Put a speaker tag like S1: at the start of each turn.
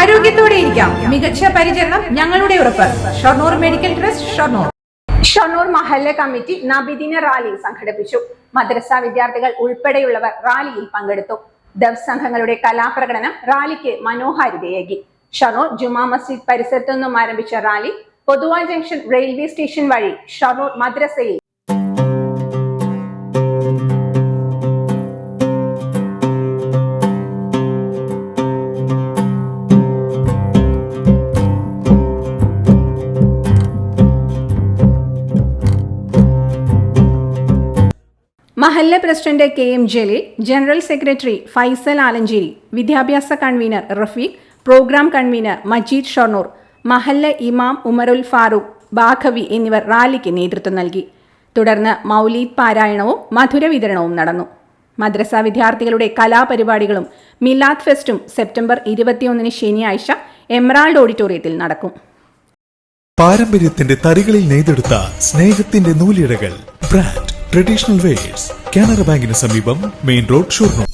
S1: ആരോഗ്യത്തോടെ ഇരിക്കാം. മികച്ച പരിചരണം ഞങ്ങളുടെ ഉറപ്പ്. Shoranur medical trust Shoranur.
S2: Shoranur മഹല്ല കമ്മിറ്റി നബിദിന റാലി സംഘടിപ്പിച്ചു. മദ്രസ വിദ്യാർത്ഥികൾ ഉൾപ്പെടെയുള്ളവർ റാലിയിൽ പങ്കെടുത്തു. ദവ് സംഘങ്ങളുടെ കലാപ്രകടനം റാലിക്ക് മനോഹാരിതയേകി. ഷൊർണൂർ ജുമാ മസ്ജിദ് പരിസരത്തു നിന്നും ആരംഭിച്ച റാലി പൊതുവാ ജംഗ്ഷൻ റെയിൽവേ സ്റ്റേഷൻ വഴി ഷൊർണൂർ മദ്രസയിൽ മഹല്ല president K M Jaleel general secretary Faisal Alancheri വിദ്യാഭ്യാസ convener Rafeeq programme convener Majeed Shoranur മഹല്ല ഇമാം ഉമറുൽ ഫാറൂഖ് ബാഖവി എന്നിവർ റാലിക്ക് നേതൃത്വം നൽകി. തുടർന്ന് മൗലീദ് പാരായണവും മധുര വിതരണവും നടന്നു. മദ്രസ വിദ്യാർത്ഥികളുടെ കലാപരിപാടികളും മിലാദ് ഫെസ്റ്റും സെപ്റ്റംബർ ഇരുപത്തിയൊന്നിന് ശനിയാഴ്ച എമറാൾഡ് ഓഡിറ്റോറിയത്തിൽ നടക്കും.
S3: പാരമ്പര്യത്തിന്റെ തരികളിൽ നെയ്തെടുത്ത സ്നേഹത്തിന്റെ നൂലിഴകൾ ബ്രാൻഡ്. ട്രഡീഷണൽ വെയേഴ്സ് കാനറ ബാങ്കിന് സമീപം മെയിൻ റോഡ് ഷൊർണൂർ